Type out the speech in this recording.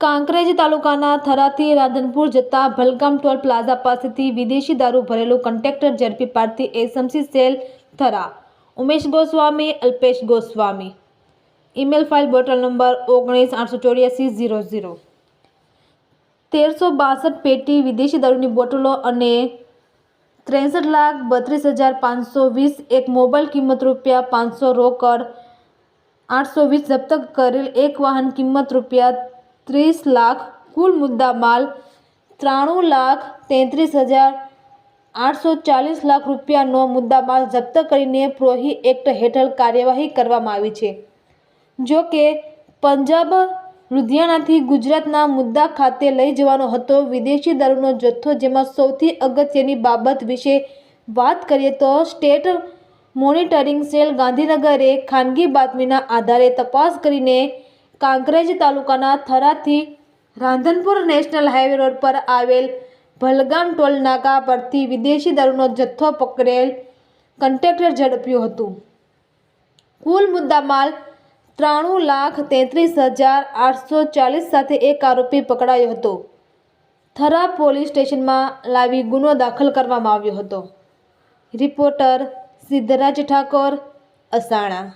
કાંકરેજ તાલુકાના થરાથી રાધનપુર જતા Bhalgam toll plaza પાસેથી વિદેશી દારૂ ભરેલું કન્ટેક્ટર ઝડપી પાડતી SMC cell Thara. Umesh Goswami, Alpesh Goswami. Email file bottle number ઓગણીસ આઠસો ચોર્યાસી ઝીરો ઝીરો. તેરસો બાસઠ પેટી વિદેશી દારૂની બોટલો અને ત્રેસઠ લાખ બત્રીસ હજાર પાંચસો વીસ એક મોબાઈલ કિંમત રૂપિયા પાંચસો રોકડ આઠસો વીસ જપ્ત કરેલ એક વાહન કિંમત રૂપિયા ત્રીસ લાખ, કુલ મુદ્દા માલ ત્રાણું લાખ તેત્રીસ હજાર આઠસો ચાલીસ લાખ રૂપિયાનો મુદ્દામાલ જપ્ત કરીને પ્રોહી એક્ટ હેઠળ કાર્યવાહી કરવામાં આવી છે. જો કે, પંજાબ લુધિયાણાથી ગુજરાતના મુદ્દા ખાતે લઈ જવાનો હતો વિદેશી દારૂનો જથ્થો, જેમાં સૌથી અગત્યની બાબત વિશે વાત કરીએ તો સ્ટેટ મોનિટરિંગ સેલ ગાંધીનગરે ખાનગી બાતમીના આધારે તપાસ કરીને કાંકરેજ તાલુકાના થરાથી રાંધનપુર નેશનલ હાઈવે રોડ પર આવેલ ભલગામ ટોલ નાકા પરથી વિદેશી દારૂનો જથ્થો પકડેલ કન્ટેક્ટર ઝડપ્યું હતું. કુલ મુદ્દામાલ ત્રાણું લાખ તેત્રીસ હજાર આઠસો ચાલીસ સાથે એક આરોપી પકડાયો હતો. થરા પોલીસ સ્ટેશનમાં લાવી ગુનો દાખલ કરવામાં આવ્યો હતો. રિપોર્ટર સિદ્ધરાજ ઠાકોર, અસાણા.